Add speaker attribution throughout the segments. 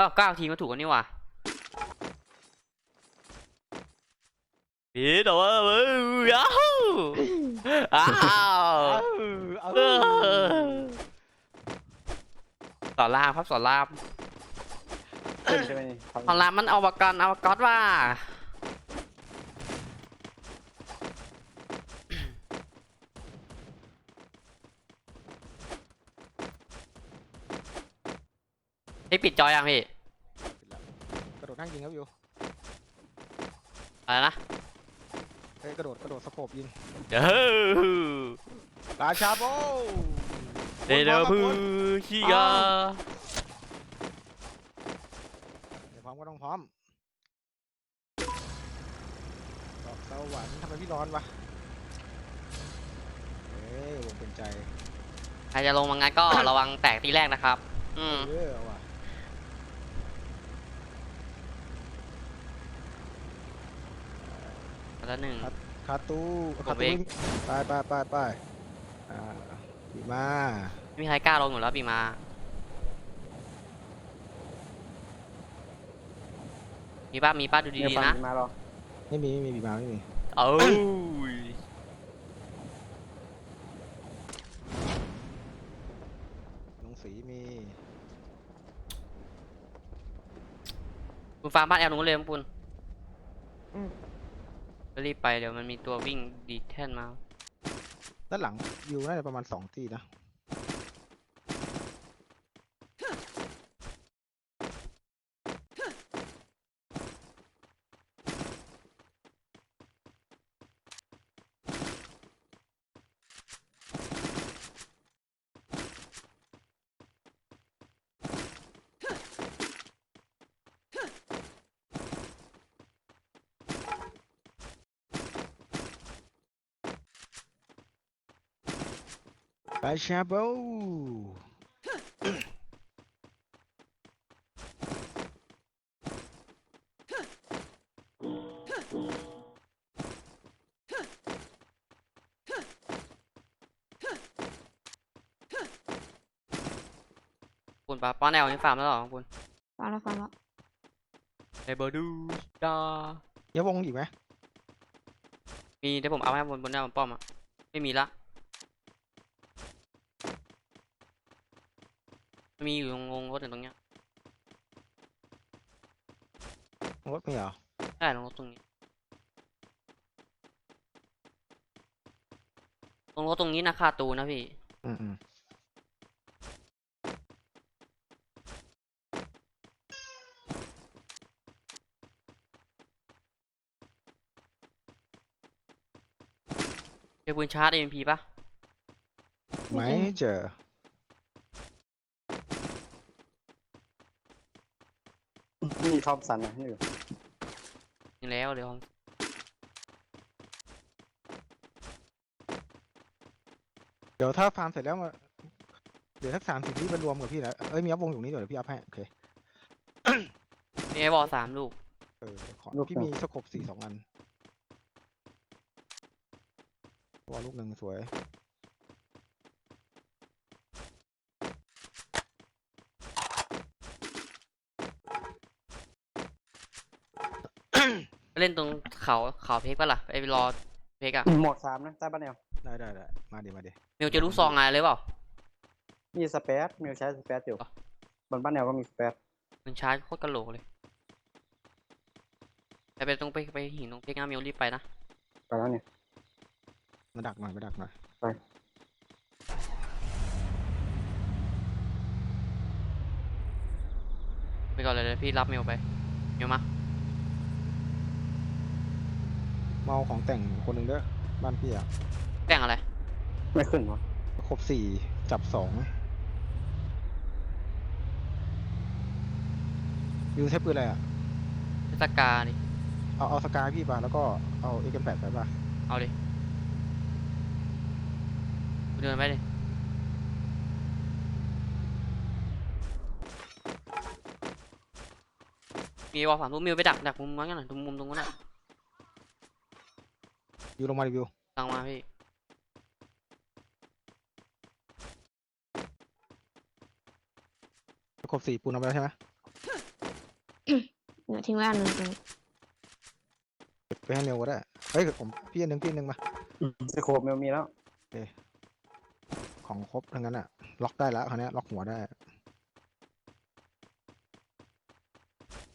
Speaker 1: อ้าวเก้าทีก็ถูกกันนี่หว่าพี่แต่ว่าเอ้ยอ้าวอ้าว
Speaker 2: เอา
Speaker 1: เออสอนรามครับสอนราม
Speaker 3: ขึ้นใช่ไหมนี่
Speaker 1: สอนรามมันเอาวกันเอาวกอตว่า พี่ปิดจอยังพี่
Speaker 2: กระโดดนั่งยิงครับอยู่
Speaker 1: อะไรนะ
Speaker 2: เฮ้ยกระโดดกระโดดสโคบยิง
Speaker 1: เด้อ
Speaker 2: ราชาโบ
Speaker 1: เดเดอร์พูชิกา
Speaker 2: เดี๋ยวพร้อมก็ต้องพร้อมดอกสวรรค์ทำไมพี่ร้อนวะเอ้ยวงเป็นใจ
Speaker 1: ใครจะลงมางั้นก็ ระวังแตกทีแรกนะครับ อืม
Speaker 2: เออ เอาว่ะ
Speaker 1: แล้วหนึ่ง
Speaker 2: คาตู
Speaker 1: ผม
Speaker 2: คาตู
Speaker 1: เอง
Speaker 2: วิ่งไปไปไปไปอ่าดีมา
Speaker 1: ไม่มีใครกล้าลงอยู่แล้วปีมา มีป้ามีป้าดู
Speaker 3: เนี่ย
Speaker 1: ดี
Speaker 3: ฟัง
Speaker 1: ๆนะ
Speaker 3: มาหรอ
Speaker 2: ไม่มีไม่มีบีมาไม่มี
Speaker 1: เอ้ย
Speaker 2: ลงสีมี
Speaker 1: คุณฟาร์มบ้านแอลหนูเลยมั้งคุณ ก็รีบไปเดี๋ยวมันมีตัววิ่งดีดแท่นมา
Speaker 2: ด้านหลังอยู่น่าจะประมาณสองที่นะ ไปชาโบ
Speaker 1: คุณป้าป้อนแอลนี่ฟาร์มแล้วเหรอคุณ
Speaker 4: ฟังแล้วฟังแล้ว
Speaker 1: เอเบอร์ดูดา
Speaker 2: เดี๋ยววงอีกไหม
Speaker 1: มีเดี๋ยวผมเอาให้บนบนแนวบนป้อมอะไม่มีละ มันมีอยู่ตรงลงรถอยู่ตรงเนี้ย
Speaker 2: รถไม่เหรอ
Speaker 1: ใช่ลงรถตรงนี้ลงรถตรงนี้นะคาตูนะพี่
Speaker 2: อืมอืม
Speaker 1: เจอปืนชาร์จ EMP ปะ
Speaker 2: ไม่เจอ
Speaker 3: นี่ทอมสันนะนี่อยู่
Speaker 1: ยิงแล้วเดี๋ยวผม
Speaker 2: เดี๋ยวถ้าฟาร์มเสร็จแล้วมาเดี๋ยวทักสามสิบที่มารวมกับพี่นะเอ้ยมีอัพวงอยู่นี่เดี๋ยวพี่อัพให้โอเค
Speaker 1: มีไอ้บอลสามลูก
Speaker 2: เออขอพี่มีสโคบสี่สองอันตัวลูกหนึ่งสวย
Speaker 1: เล่นตรงเขาเขาเพกปะล่ะไอ้รอเพกอะ
Speaker 3: หมดสามนะใต้บ้านแนว
Speaker 2: ได้ได้ได้มาดิมาดิ
Speaker 1: มิวจะรู้ซองไงเลยเปล่า
Speaker 3: มีสเปซมิวใช้สเปซอยู่
Speaker 1: อ๋อ
Speaker 3: บนบ้านแนวก็มีสเปซ
Speaker 1: มันชาร์จโคตรกะโหลกเลยไปไปตรงไปไปหินตรงเพกนะมิวรีบไปนะ
Speaker 3: ไปแล้วเนี่ย
Speaker 2: มาดักหน่อยมาดักหน่อย
Speaker 1: ไปก่อนเลยเดี๋ยวพี่รับมิวไปมิวมา
Speaker 2: เมาของแต่งคนหนึ่งเด้อบ้านพี่อะ
Speaker 1: แต่งอะไร
Speaker 3: ไม่ขึ้นวะ
Speaker 2: ครบสี่จับสองวิวใช้ปืนอะไรอะ
Speaker 1: เทศกาดิ
Speaker 2: เอาเอาสกายพี่ป่ะแล้วก็เอาเอ็กแปดไปป่ะ
Speaker 1: เอาดิกูเดินไปดิมีวอลสามทุกมิวไปดักดักมุมนั้นกันหน่อยตรงมุมตรงนั้นน่ะ
Speaker 2: วิวลงมาดิวิว
Speaker 1: ตังมาพี่
Speaker 2: ครบสี่ปูนเอาไปแล้วใช่ไหม
Speaker 4: เดี๋ยวทิ้งไว้อันหนึ่งตรงนี้
Speaker 2: เก็บไปให้เร็วก็ได้ เฮ้ยผมพี่อันหนึ่งพี่อันหนึ่งมา
Speaker 3: สโคปเมลมีแล้ว
Speaker 2: ของครบทั้งนั้นอะล็อกได้แล้วคราวเนี้ยล็อกหัวได้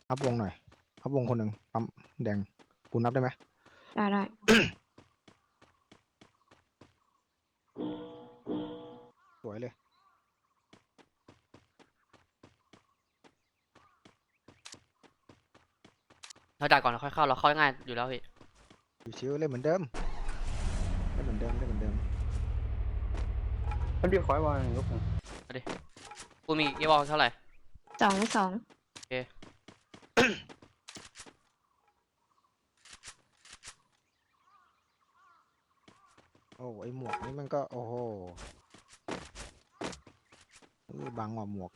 Speaker 2: อัพวงหน่อยอัพวงคนหนึ่งปั๊มแดงกูนับได้ไหม
Speaker 4: ได้ได้
Speaker 2: วยเลย
Speaker 1: เราดักก่อนแล้วค่อยเข้าเราเข้าง่ายอยู่แล้วพี่
Speaker 2: ชิวๆเล่นเหมือนเดิมเล่นเหมือนเดิมเล่นเหมือนเดิม
Speaker 3: มันพี่คอยวางลูกหนึ่ง
Speaker 1: กูมีกี่บอลเท่าไหร่
Speaker 4: สองสอง
Speaker 2: โอ้ไอหมวกนี่มันก็โอ้โห เออบังว่ะหมวก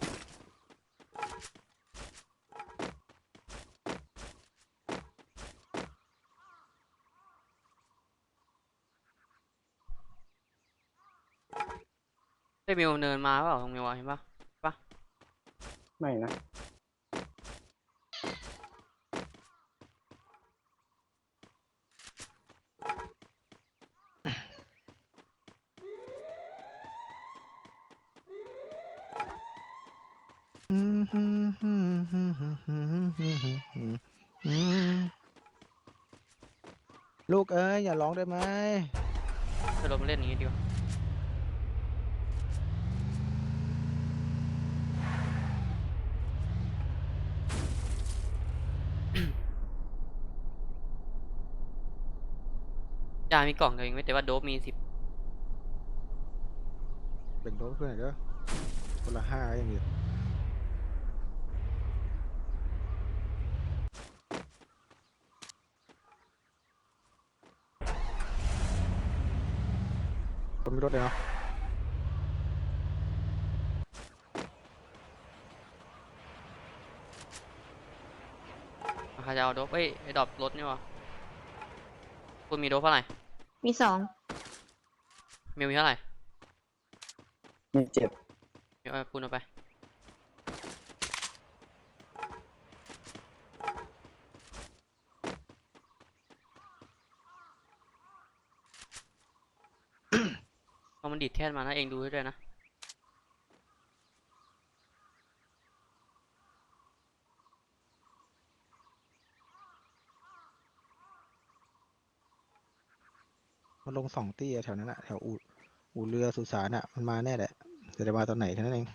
Speaker 1: ได้มิวเนินมาเปล่าตรงมิวอะเห็นปะ
Speaker 3: ไม่นะ
Speaker 2: ลูกเอ้ยอย่าร้องได้ไหม
Speaker 1: จะลงมาเล่นอย่างงี้ดีกว่ายามีกล่องเดียวเองไม่แต่ว่าโดบมีสิบ
Speaker 2: แบ่งโดสเพื่อนหน่อยเด้อคนละห้าก็ยังดีคน รถเลยเนาะ
Speaker 1: ใครจะเอาโดบเอ้ยไอ้ดรอปรถนี่วะคุณมีโดบเท่าไหร่
Speaker 4: มีสอง
Speaker 1: มิวมีเท่าไหร่
Speaker 3: มีเจ็ด
Speaker 1: มิวเอาคุณเอาไป พอมัน ดีดแท่นมานะเองดูให้ด้วยนะ
Speaker 2: มันลงสองตี้อะแถวนั้นอะแถวอู่อู่เรือสุสานอะมันมาแน่แหละแต่จะมาตอนไหนแค่นั้นเอง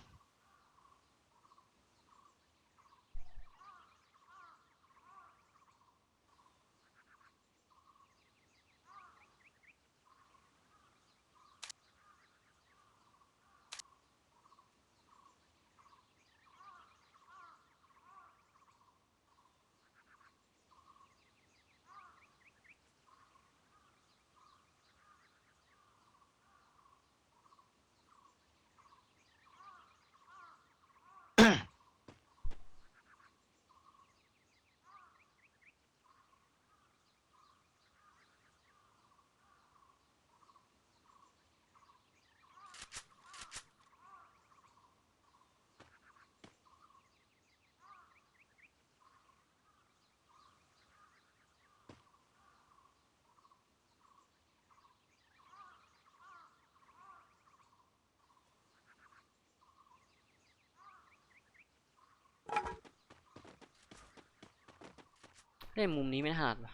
Speaker 1: เล่นมุมนี้ไม่ถนัดว่ะ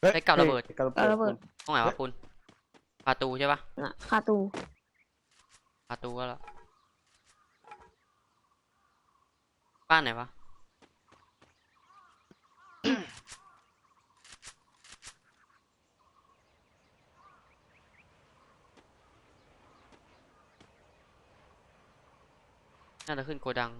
Speaker 2: เฮ้ย
Speaker 1: ได้กับระเบิด
Speaker 3: กับ
Speaker 4: เออระ
Speaker 3: ระ
Speaker 4: เบิ
Speaker 3: เบิ
Speaker 4: ด
Speaker 3: ด
Speaker 1: ตรงไหนวะปุนประตูใช่ปะ
Speaker 4: น่ะคาตู
Speaker 1: ประตูก็แล้วบ้านไหนวะน่าจะขึ้นโกดัง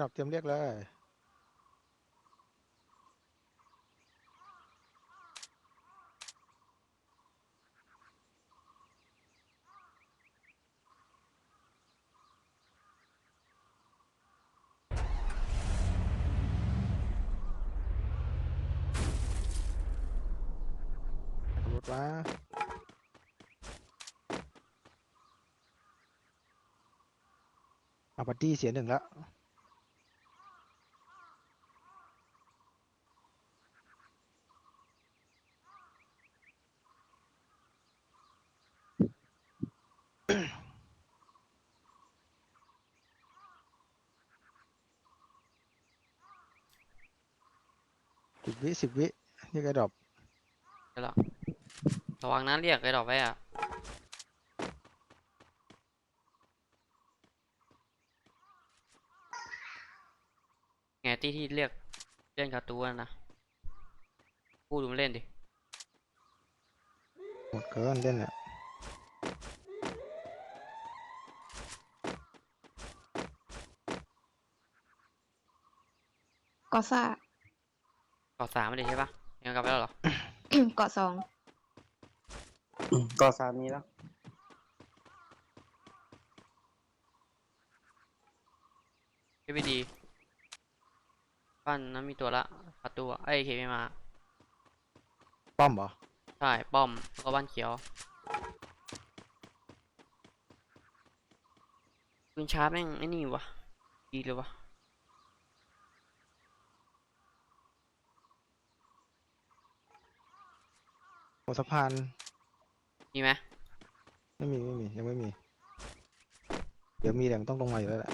Speaker 2: ดอกเตรียมเรียกเลยขับรถมาเอาบัดดี้เสียหนึ่งแล้ว สิบวิสิบวินี่กระดอบ
Speaker 1: ไปแล้วระวังนะเรียกไอ้ดอกไว้อะไงที่ที่เรียกเล่นการ์ตูนนะพูดดูมันเล่นดิ
Speaker 2: หมดเกินเล่นอะ
Speaker 4: เกาะซ่า
Speaker 1: เกาะสามไม่ได้ใช่ปะยังกลับไปแล้วเหรอ
Speaker 4: เกาะสอง
Speaker 3: ก็สามีแล้ว
Speaker 1: เอวีดีบ้านนั้นมีตัวละประตูอะไอ้ยเคไม่มา
Speaker 2: ป้อมเหรอ
Speaker 1: ใช่ ป้อมแล้วก็บ้านเขียวปืนชาร์จแม่งไอ้นี่วะดีเลยวะ
Speaker 2: หัวสะพาน
Speaker 1: มีไหม
Speaker 2: ไม่มีไม่มียังไม่มี เดี๋ยวมีแต่มันต้องลงมาอยู่แล้วแหละ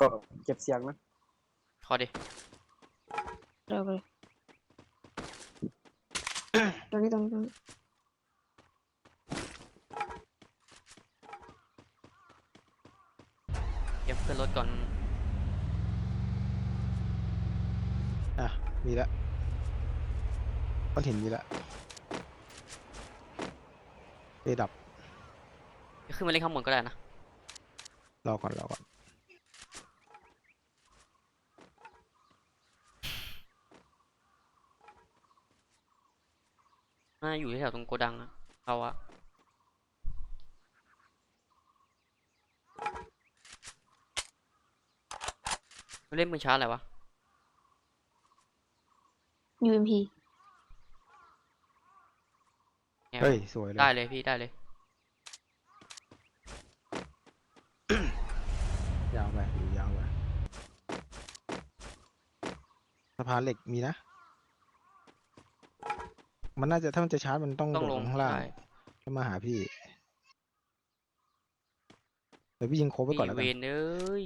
Speaker 3: ก็เก็บเสียงนะ
Speaker 1: ขอดิ
Speaker 4: เร็วเลยตรงนี้ตรงนี้ตรงนี้
Speaker 1: เตรียมขึ้นรถก่อน
Speaker 2: อะ มีแล้วก้อนหินมีแล้วเอดับ
Speaker 1: จะขึ้นมาเล่นข้างบนก็ได้นะ
Speaker 2: รอก่อนรอก่อน
Speaker 1: น่าอยู่แถวตรงโกดังอะเราอะมันเล่นปืนชาร์จอะไรวะ
Speaker 4: ยูเอ็มพี
Speaker 1: แนว
Speaker 2: เฮ้ย สวยเลย
Speaker 1: ได้เลยพี่ได้เลย
Speaker 2: ยาวไปอยู่ยาวไปสะพานเหล็กมีนะ มันน่าจะถ้ามันจะชาร์จมันต้อง
Speaker 1: ต้อง
Speaker 2: โดด
Speaker 1: ล
Speaker 2: ล
Speaker 1: ง
Speaker 2: งข้างล่าง
Speaker 1: ใช่
Speaker 2: แล้วมาหาพี่เดี๋ยวพี่ยิงโคบไว้ก่อนแล้ว
Speaker 1: เว
Speaker 2: กัน
Speaker 1: นเอ้ย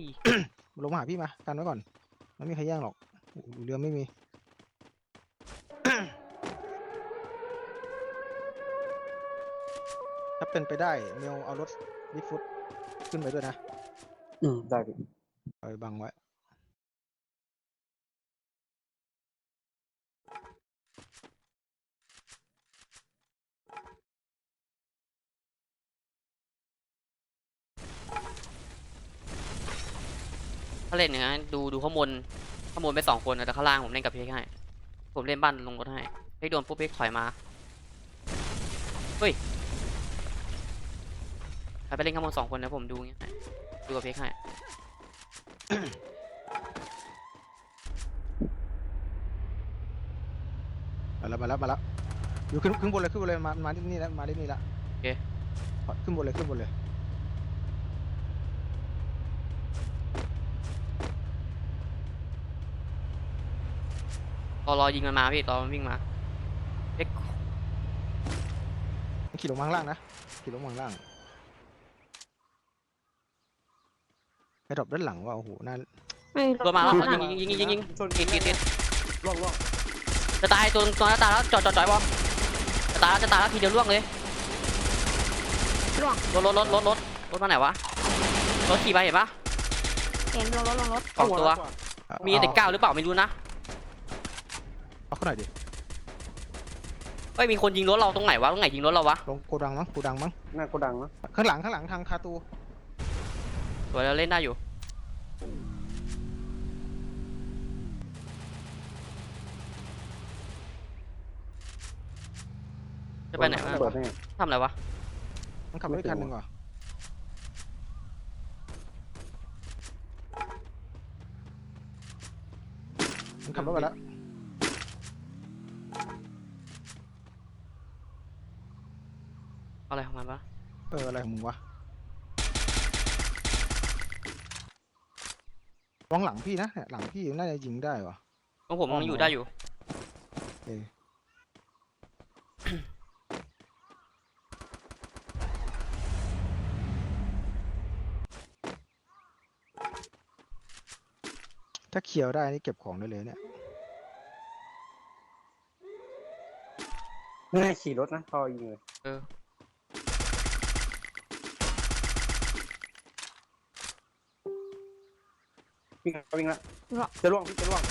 Speaker 2: ลงมาหาพี่มากันไว้ก่อนไม่มีใครแย่งหรอกเรือไม่มี ถ้าเป็นไปได้เมลเอารถลิฟฟุตขึ้นไปด้วยนะ
Speaker 3: อืมได้พี่
Speaker 2: เอาไปบังไว้
Speaker 1: ถ้าเล่นอย่างนั้นดูดูข้างบนข้างบนไปสองคนนะแต่ข้างล่างผมเล่นกับเพกให้ผมเล่นบ้านลงรถให้เพกโดนปุ๊บเพกถอยมาเฮ้ย ใครไปเล่นข้างบนสองคนนะผมดูอย่างเงี้ยให้ดูกับเพกให้
Speaker 2: มาแล้วมาแล้วมาแล้วอยู่ขึ้นขึ้นบนเลยขึ้นบนเลยมามาที่นี่แล้วมาที่นี่แล้ว
Speaker 1: โอเค
Speaker 2: ขอขึ้นบนเลยขึ้นบนเลย
Speaker 1: รอรอยิงมันมาพี่รอมันวิ่งมาเพก
Speaker 2: มันขี่ลงมาข้างล่างนะขี่ลงมาข้างล่าง ไปดรอปด้านหลังว่ะโอ้โหน่า
Speaker 4: ไม่
Speaker 1: ตัวมาแล้ว
Speaker 4: รถ
Speaker 1: ยิงยิงยิงยิงยิง
Speaker 3: ชน
Speaker 1: ติดติดติด
Speaker 3: ล่วงล่วง
Speaker 1: จะตายตัวตัวหน้าตายแล้วจอดจอดจอดบอลจะตายแล้วจะตายแล้วทีเดียวล่วงเลย
Speaker 4: ล่วง
Speaker 1: รถรถรถรถรถรถมาไหนวะรถขี่ไปเห็นปะ
Speaker 4: เห็นลงรถลงรถ
Speaker 1: สองตัว
Speaker 2: เอา
Speaker 1: มี
Speaker 2: เอา
Speaker 1: แต่เก้าหรือเปล่าไม่รู้นะ
Speaker 2: เอาเข้าหน่อยดิ
Speaker 1: เเฮ้ยมีคนยิงรถเราตรงไหนวะตรงไหนยิงรถเราวะ
Speaker 2: ลงโกดังมั้งโกดังมั้ง
Speaker 3: หน้าโกดังนะ
Speaker 2: ข้างหลังข้างหลังทางคาตู
Speaker 1: สวยเราเล่นได้อยู่ จะไปไหนวะ
Speaker 3: เปิดให้
Speaker 1: ทำอะไรวะ
Speaker 2: มันขับรถอีกคันหนึ่งว่ะมันขับรถไปแล้ว
Speaker 1: อะไรของมันวะ
Speaker 2: เอออะไรของมึงวะ ลองหลังพี่นะเนี่ยหลังพี่น่าจะยิงได้วะ
Speaker 1: ของผมยังอยู่ได้อยู่
Speaker 2: เออ ถ้าเคียวได้นี่เก็บของได้เลยเนี่ย
Speaker 3: ไม่ให้ขี่รถนะพอยิงเลย
Speaker 1: เออ
Speaker 3: วิ่งละวิ่งละ
Speaker 4: ล่วง
Speaker 3: จะล่วงพี่จะล่วง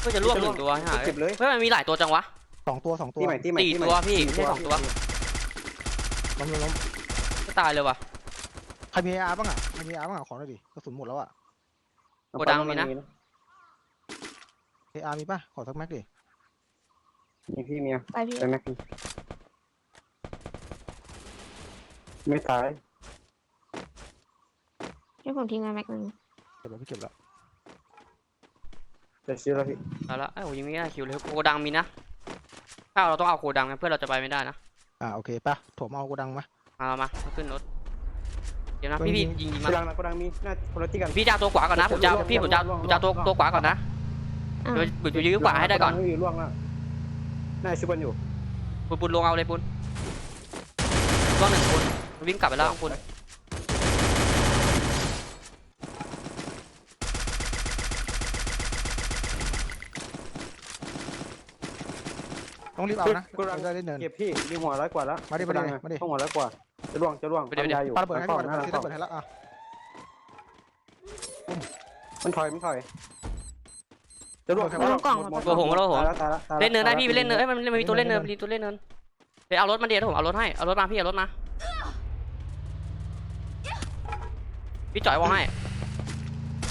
Speaker 1: เพื่อจะล่วงหนึ่งตัวฮะ
Speaker 3: เก็บเลย
Speaker 1: เฮ้ยมันมีหลายตัวจังวะ
Speaker 2: สองตัวสองตัว
Speaker 3: ที่ใหม่ที่ใหม่
Speaker 1: สี่
Speaker 3: ที่ใหม่
Speaker 1: ตัวพี่
Speaker 3: สี่
Speaker 1: ไม่ใช่สองตัว
Speaker 2: ล้มล้มล้ม
Speaker 1: ก็ตายเลยว่ะ
Speaker 2: ใครมีอาร์บ้างอะใครมีอาร์บ้างอะขอหน่อยดิกระสุนหมดแล้วอะ
Speaker 1: โกดังมีนะ
Speaker 2: เออาร์มีป่ะขอสักแม็กดิ
Speaker 3: มีพี่เมีย
Speaker 4: ไปพี่
Speaker 3: ไปแม็กซ์ไม่ตาย
Speaker 4: ให้ผมทิ้งไว้แม็กนึง
Speaker 2: เก็บแล้วพี่เก็บแล้ว
Speaker 3: จะชื่อแล้วพี่
Speaker 1: เอาละเอ้ยโอ้ยิงไม่ได้คิวเลยโกดังมีนะถ้าเราต้องเอาโกดังนะเพื่อเราจะไปไม่ได้นะ
Speaker 2: อ่าโอเคป่ะโถมเอาโกดังมา
Speaker 1: มามามาขึ้นรถเดี๋ยวนะ
Speaker 2: ตัว
Speaker 1: พี่พี่
Speaker 2: ยิง
Speaker 1: ยิงยิง
Speaker 3: โก
Speaker 1: มา
Speaker 3: ดังนะโกดังมีหน้าคนละที่กัน
Speaker 1: พี่จะเอาตัวขวาก่อนนะผมจะเอาพี่ผมจะเอาผมจะเอาตัวตัวขวาก่อนนะ
Speaker 4: อ่า
Speaker 1: เดี๋ยวเดี๋ยวยื้อขวาให้ได้ก่อน
Speaker 3: โดังอยู่ล่วงแล้วน่าชุบกันอยู่
Speaker 1: ปุนปุนลงเอาเลยปุนล่วงหนึ่งปุนวิ่งกลับไปแล้วปุน
Speaker 2: ต้องรีบเอานะ
Speaker 3: โกดัง
Speaker 2: จะได้เนิน
Speaker 3: เก็บพี่มีหัวร้อยกว่าแล้ว
Speaker 2: มาดิ
Speaker 3: โกดัง
Speaker 2: มาดิ
Speaker 3: อะ
Speaker 2: มาดิ
Speaker 3: ต้องหัวร้อยกว่า จะล่วงจะล่วงทำยาอยู่
Speaker 2: ปาระเบิดให้
Speaker 3: กล้
Speaker 2: ก่
Speaker 3: อ
Speaker 2: องน
Speaker 3: หน้า
Speaker 2: ซี
Speaker 3: กล้
Speaker 2: ระ
Speaker 3: อง
Speaker 2: เบิดให้แล้วอะ
Speaker 3: มันถอยมันถอย จะล่วง
Speaker 2: โอเค
Speaker 3: จะล่ว
Speaker 4: กล่อง
Speaker 3: หมดหมด
Speaker 1: ตัวผมแล้วผม
Speaker 3: ตายแล้วตายแล้วตายแล้ว
Speaker 1: เล่นเนินได้พี่ไป
Speaker 3: ตาย
Speaker 1: เล่นเนิน
Speaker 3: แว
Speaker 1: เอ้ยมันมันมีตัวเล่นเนินมีตัวเล่นเนินเดี๋ยวเอารถมาเดี๋ยวผมเอารถให้เอารถมาพี่เอารถมาพี่จ่อยวอลให้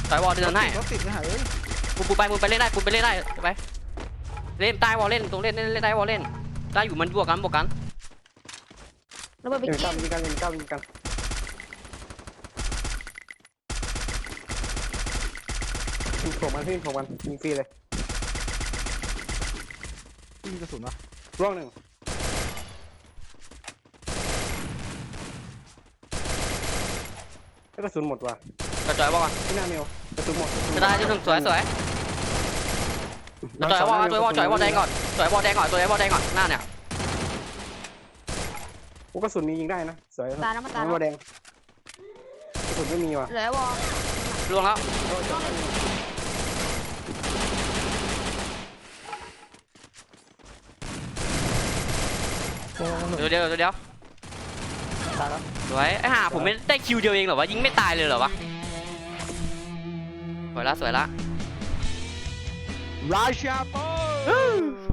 Speaker 1: จ่อยวอลเดินให้
Speaker 2: รถติดไม่หายเอ้ย
Speaker 1: ปุนปุนไปปุนไปเล่นได้ปุนไปเล่นได้ไป เล่นใต้วอลเล่นตรงเล่นเล่นเล่นใต้วอลเล่นได้อยู่มันบวกกันบวกกัน
Speaker 4: ระเบิดไป
Speaker 3: เล่น
Speaker 4: กิ
Speaker 3: เก้านมีกันเล่นเก้ามีกันยิงโผล่มันพี่ยิงโผล่มันยิงฟรีเลย
Speaker 2: พี่มีกระสุนวะ
Speaker 3: ล่วงหนึ่งแล้วกระสุนหมดว่ะ
Speaker 1: จ่อจ่อยวอลก่อน
Speaker 3: ที่หน้าเมลกระสุนหมด
Speaker 1: จะได้ที่หนึ่งสวยสวย จ่อยวอลจ่อยวอลจ่อยวอลแดงก่อนจ่อยวอลแดงก่อนจ่อยวอลแดงก่อนหน้าเนี่ย
Speaker 3: โอ้กระสุนนี้ยิงได้นะสวย
Speaker 4: ตายแล้วมาตาย
Speaker 3: ไม่
Speaker 4: แล้ว
Speaker 3: ว่าแดงกระสุนไม่มีว่ะ
Speaker 4: เหลือวอล
Speaker 1: ล่วงแล้ว
Speaker 2: โอ้โหหนึ่ง
Speaker 1: เดี๋ยวเดี๋ยวเดี๋ยว
Speaker 2: ตายแล้ว
Speaker 1: สวยไอ้ห่าผมไม่ได้คิวเดียวเองเหรอวะยิงไม่ตายเลยเหรอวะสวยละสวยละ
Speaker 2: Rajapal.